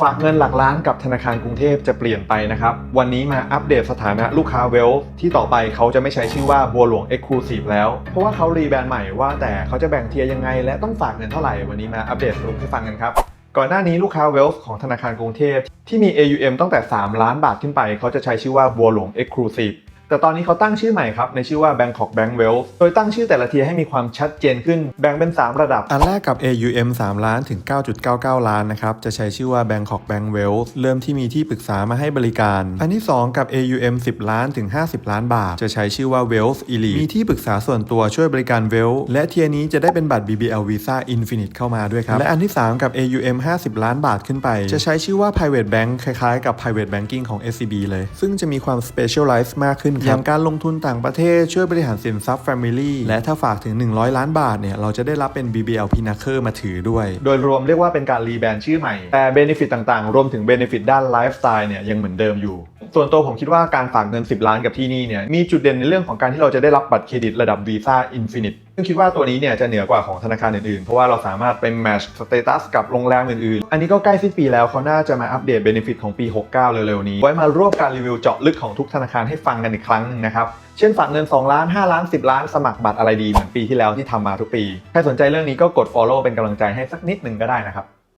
ฝากเงินหลักล้านกับธนาคารกรุงเทพจะเปลี่ยนไปนะครับ วันนี้มาอัปเดตสถานะลูกค้าเวลที่ต่อไปเขาจะไม่ใช้ชื่อว่าบัวหลวง Exclusive แล้ว เพราะว่าเขารีแบรนด์ใหม่ว่าแต่เขาจะแบ่งเทียร์ยังไง และต้องฝากเงินเท่าไหร่ วันนี้มาอัปเดตสรุปให้ฟังกันครับ ก่อนหน้านี้ลูกค้าเวลของธนาคารกรุงเทพที่มี AUM ตั้งแต่ 3 ล้านบาทขึ้นไป เขาจะใช้ชื่อว่าบัวหลวง Exclusive แต่ตอนนี้เขาตั้งชื่อใหม่ครับ ในชื่อว่า Bangkok Bank Wealth โดยตั้งชื่อแต่ละเทียให้มีความชัดเจนขึ้นแบ่งเป็น 3 ระดับ อันแรกกับ AUM 3 ล้านถึง 9.99 ล้านนะครับจะใช้ชื่อว่า Bangkok Bank Wealth เริ่มที่มีที่ปรึกษามาให้บริการ อันที่ 2 กับ AUM 10 ล้านถึง 50 ล้านบาท จะใช้ชื่อว่า Wealth Elite มีที่ปรึกษาส่วนตัวช่วยบริการ Wealth และเทียนี้จะได้เป็นบัตร BBL Visa Infinite เข้ามาด้วยครับและอันที่ 3 กับ AUM 50 ล้านบาทขึ้นไป จะใช้ชื่อว่า Private Bank คล้ายๆ กับ Private Banking ของ SCB เลย ซึ่งจะมีความ Specialize มากขึ้นอย่างการลงทุนต่างประเทศช่วยบริหารสินทรัพย์ Family และถ้าฝากถึง 100 ล้านบาทเนี่ยเราจะได้รับเป็น BBL Pinnacle มาถือด้วย โดยรวมเรียกว่าเป็นการรีแบรนด์ชื่อใหม่ แต่ Benefit ต่างๆ รวมถึง Benefit ด้านไลฟ์สไตล์เนี่ยยังเหมือนเดิมอยู่ ส่วนตัวผมคิดว่าการฝากเงิน 10 ล้านกับที่นี่เนี่ยมีจุดเด่นในเรื่องของการที่เราจะได้รับบัตรเครดิตระดับ Visa Infinite ซึ่งคิดว่าตัวนี้เนี่ยจะเหนือกว่าของธนาคารอื่นๆ เพราะว่าเราสามารถไป match status กับโรงแรมอื่นๆ อันนี้ก็ใกล้สิ้นปีแล้วเขาน่าจะมาอัปเดต benefit ของปี 69 เร็วๆนี้ ไว้มาร่วมการรีวิวเจาะลึกของทุกธนาคารให้ฟังกันอีกครั้งหนึงนะครับ เช่นฝากเงิน 2 ล้าน 5 ล้าน 10 ล้านสมัครบัตรอะไรดีเหมือนปีที่แล้วที่ทำมาทุกปี ใครสนใจเรื่องนี้ก็กด follow เป็นกำลังใจให้สักนิดหนึ่งก็ได้นะครับ